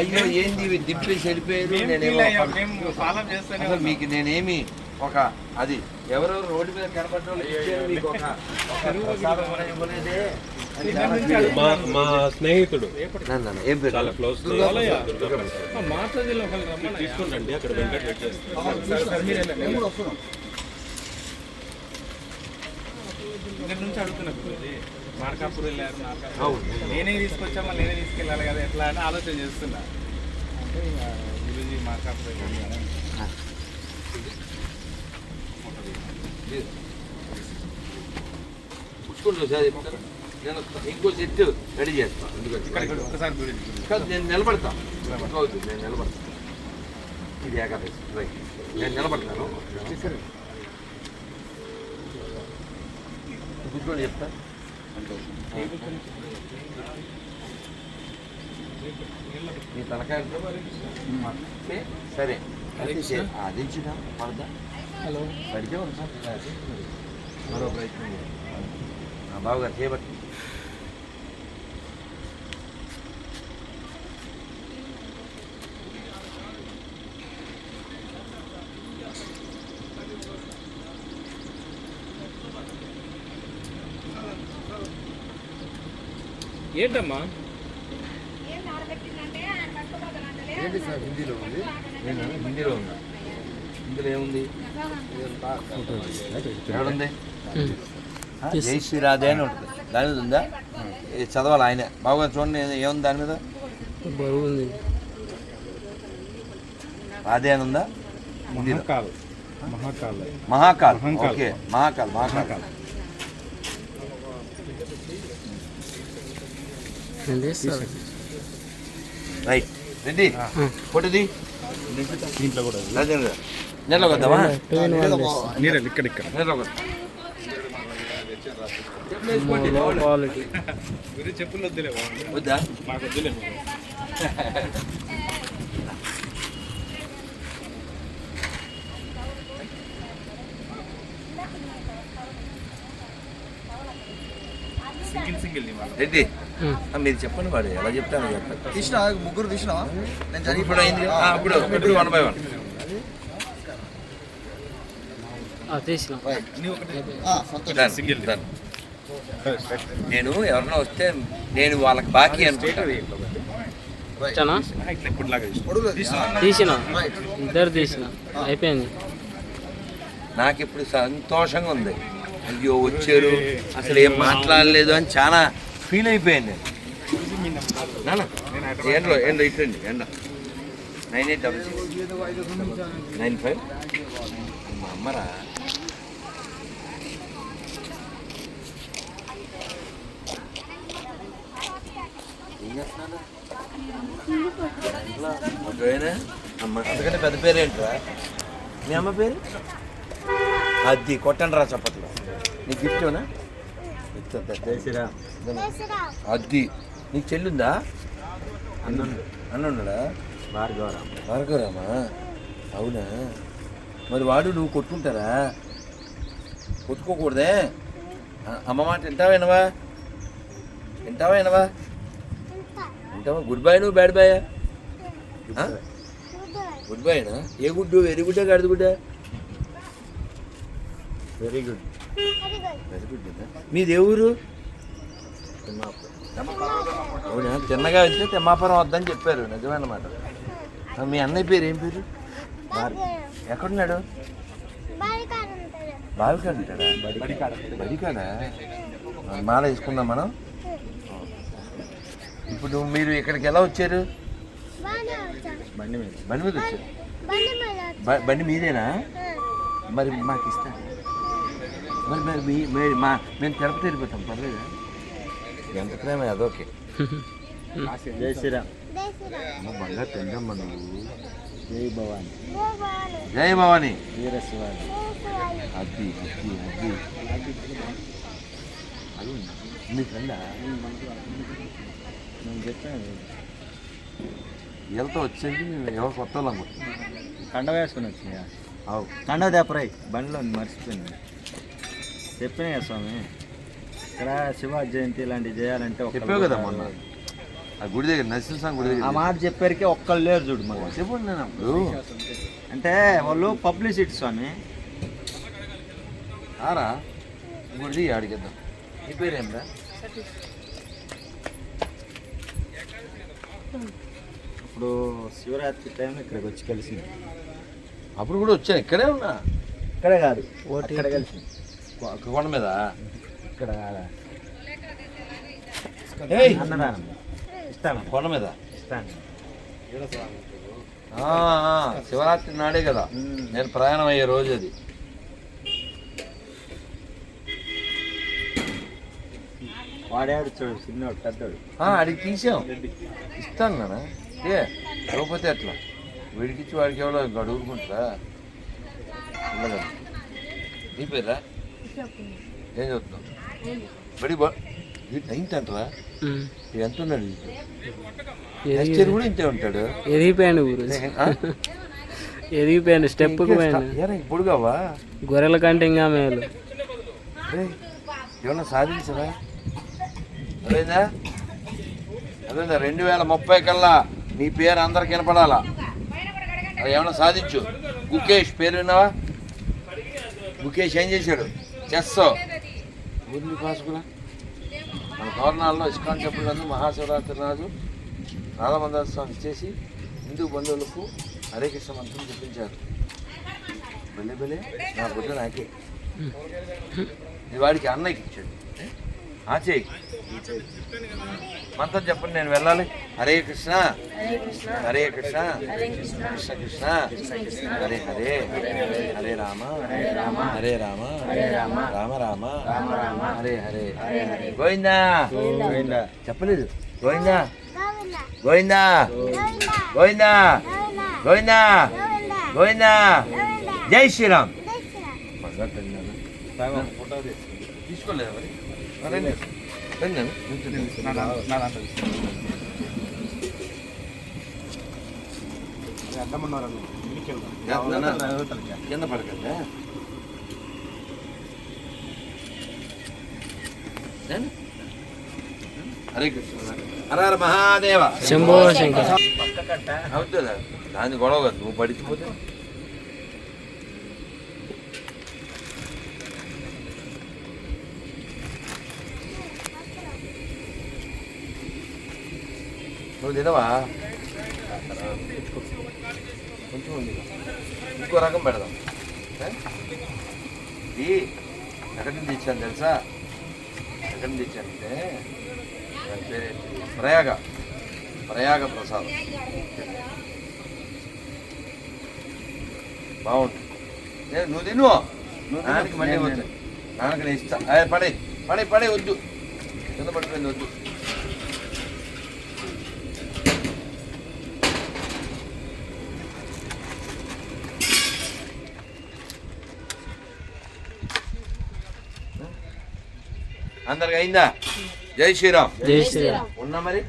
అయ్యో ఏంది ఇవి? దింపేసి వెళ్ళిపోయారు నేనేమో. మీకు నేనేమి ఒక అది ఎవరో రోడ్డు మీద. అయ్యాను. మా మా స్నేహితుడు. చాలా క్లోజ్ తీసుకుంటండి అక్కడ నుంచి అడుగుతున్నా. మార్కాపూర్ వెళ్ళారు. నేనే తీసుకొచ్చా మళ్ళీ నేనే తీసుకెళ్ళాలి కదా ఎట్లా అని ఆలోచన చేస్తున్నా. అంటే గురూజీ మార్కాపూర్ సార్ నేను ఇంకో సెట్ రెడీ చేస్తాను ఎందుకంటే. కాదు నేను నిలబడతా. అవుతుంది నేను నిలబడతా. ఇది ఏకాదశి రైట్. నేను నిలబడతాను. కూర్చోండి చెప్తా. మీ తలకాయ సరే అదించిన పడదా? హలో. పడితే ఒకసారి మరో ప్రయత్నం బావగారు చేయబట్టి ఏంటమ్మా? ఏంటి సార్ హిందీలో ఉంది? నేను హిందీలో ఉన్నా హిందీలో ఏముంది? ఎక్కడుంది? జై శ్రీరాధే అని ఉంటుంది. దాని మీద ఉందా? ఇది చదవాలి ఆయనే. బాగా చూడండి ఏముంది దాని మీద? బాగుంది. రాధే అని ఉందా? మహాకాల్. మహాకాల్. మహంకాల్. ఓకే మహాకాల్. మహాకాల్. నేను రైట్. రెడ్డి ఫోటోది? దీంట్లో కూడా నెలలో చేస్తారు నీళ్ళు ఇక్కడ ఇక్కడ. నెలలో వద్దాం లో క్వాలిటీ గురి చెప్పులు వద్దులే వద్దా? మాకు వద్దులే సింగిల్ సింగిల్ రెడ్డి మీరు చెప్పండి వాడు ఎలా చెప్తాను చెప్పండి. తీసిన ముగ్గురు తీసినావా నేను అయింది ఆ, ఇప్పుడు ఇప్పుడు వన్ బై వన్. తీసిన. సింగిల్. నేను ఎవరన్నా వస్తే నేను వాళ్ళకి బాకీ అనుకుంటాను తీసిన ఇద్దరు తీసిన. అయిపోయింది. నాకు ఇప్పుడు సంతోషంగా ఉంది. అయ్యో వచ్చారు. అసలు ఏం మాట్లాడలేదు అని చాలా ఫీల్ అయిపోయాను. నేను నాన్న ఏంటో ఇట్లండి ఎండ nine eight double six. Nine five. మా అమ్మరా. ఏం అమ్మ అంతకంటే పెద్ద పేరేంట్రా? మీ అమ్మ పేరు? అది కొట్టండి రా చప్పట్లో. నీకు గిఫ్ట్ ఏనా అది నీకు చెల్లుందా? అన్నుండు అన్నుండడా భార్గవరామ? భార్గవరామా అవునా? మరి వాడు నువ్వు కొట్టుకుంటారా? కొట్టుకోకూడదే. అమ్మ మాట వింటావా వినవా? వింటావా వినవా? వింటావా? గుడ్ బాయ్ నువ్వు బ్యాడ్ బాయా గుడ్ బాయ్నా ఏ గుడ్డు? వెరీ గుడ్డా గడిది గుడ్డా? వెరీ గుడ్ వెరీ గుడ్ మీది ఏ ఊరు? అవునా? చిన్నగా వెళ్తే తిమ్మాపురం వద్దని చెప్పారు. నిజమన్నమాట మీ అన్నయ్య పేరు ఏం పేరు? ఎక్కడున్నాడు? బావికాడ? ఉంటాడా బడికాడ మాల వేసుకుందాం మనం. ఇప్పుడు మీరు ఇక్కడికి ఎలా వచ్చారు? బండి మీద బండి మీద వచ్చారు. బండి మీదేనా? మరి మాకు ఇస్తా మరి మరి మీ మా మేము తిరుపతి వెళ్ళిపోతాం. పర్లేదా? ఎంత ప్రేమ అదోకే జై శ్రీరామ్. బంగారు తిందమ్మా నువ్వు. జై భవాని. జయ భవాని. వీరశివాని అది అది అది. అది మీ ఫ్రెండా? నేను చెప్పాను. వీళ్ళతో వచ్చేది ఎవరు కొత్త వాళ్ళు కండ. వేసుకుని వచ్చినాయా? అవు. కండ దేపరాయి. బండిలో మర్చిపోయింది చెప్పినా స్వామి? ఇక్కడ శివ జయంతి ఇలాంటివి చేయాలంటే ఒక చెప్పావు కదా మొన్న. ఆ గుడి దగ్గర నరసింహస్వామి గుడి ఆ దగ్గర మాట చెప్పారికి ఒక్కళ్ళు లేరు చూడు మళ్ళీ చెప్పండి నేను అప్పుడు. అంటే వాళ్ళు పబ్లిసిటీ స్వామి. ఆరా? గుడిది అడిగిద్దాం నీ పేరేందా ఇప్పుడు శివరాత్రి టైం ఇక్కడికి వచ్చి కలిసింది. అప్పుడు కూడా వచ్చాను ఇక్కడే ఉన్నా? ఇక్కడే కాదు ఇక్కడ కలిసింది. కొ- కొండ మీద? ఇక్కడ! అన్నదానం. ఇస్తాను. కొండ మీద? ఇస్తాను. ఆ, ఆ, శివరాత్రి నాడే కదా. నేను ప్రయాణం అయ్యే రోజు అది. వాడాడు చూడు చిన్నోడు పెద్దోడు. అడిగి తీసాం. ఇస్తాను నాన్న. ఏ లేకపోతే ఎట్లా? వీడికి ఇచ్చి వాడికి ఎవరో గడువుకుంటారా? ఉండదు. నీ పేరా ఏం చెప్తున్నావు? బడి నైన్త్ అంటారా? ఎంత ఉన్నాడు నెక్స్ట్ ఇయర్ కూడా ఇంతే ఉంటాడు. ఎదిగిపోయాను గురుజీ ఆ? ఎదిగిపోయాను ఏరా ఇప్పుడు కావా గొర్రెల కంటే ఇంకా మేలు. ఏమన్నా సాధించరా? అదేందా? అదేందా రెండు వేల ముప్పై కల్లా నీ పేరు అందరికి వినపడాలా? అది ఏమన్నా సాధించు. గుకేష్ పేరు విన్నావా? గుకేష్ ఏం చేశాడు? చెస్ ఊరిని పాసుకురా మన తోరణాల్లో ఇస్కాన్ టెంపుల్ నందు మహాశివరాత్రి రోజు రాధమందార స్వామి ఇచ్చేసి హిందూ బంధువులకు హరే కృష్ణ మంత్రం చెప్పించారు. బెల్లె బెల్లె నా బుద్ధ నాకే. ఇది వాడికి అన్నయ్యకి ఇచ్చాడు చేయి మంత్రం చెప్పండి నేను వెళ్ళాలి. హరే కృష్ణ. హరే కృష్ణ. కృష్ణ కృష్ణ. హరే హరే. హరే రామ. హరే రామ. రామ రామ. హరే హరే. గోవిందా. పోయిందా చెప్పలేదు. గోవిందా. గోవిందా. గోవిందా. గోవిందా. గోవిందా. జై శ్రీరామ్. తీసుకోలేదు కింద పడకండి. హరే కృష్ణ హర హర మహాదేవ. శంభో శంకర్. అవుతుందా? దాని గొడవ నువ్వు పడిచిపోతే నువ్వు తినవా? కొంచెం ఉంది ఇంకో రకం పెడదాం? ఇది ఎక్కడి నుంచి ఇచ్చాను తెలుసా? ఎక్కడి నుంచి ఇచ్చానంటే దాని పేరేంటి ప్రయాగ. ప్రయాగ ప్రసాదం. బాగుంటుంది. నేను నువ్వు తిను. నువ్వు నాన్నకి మళ్ళీ వద్దు. నాన్నకి నేను ఇస్తా. పడే పడే పడే వద్దు. కింద పడిపోయింది వద్దు. అందరికి అయిందా? జై శ్రీరామ్. జై శ్రీరామ్. ఉన్నా మరి?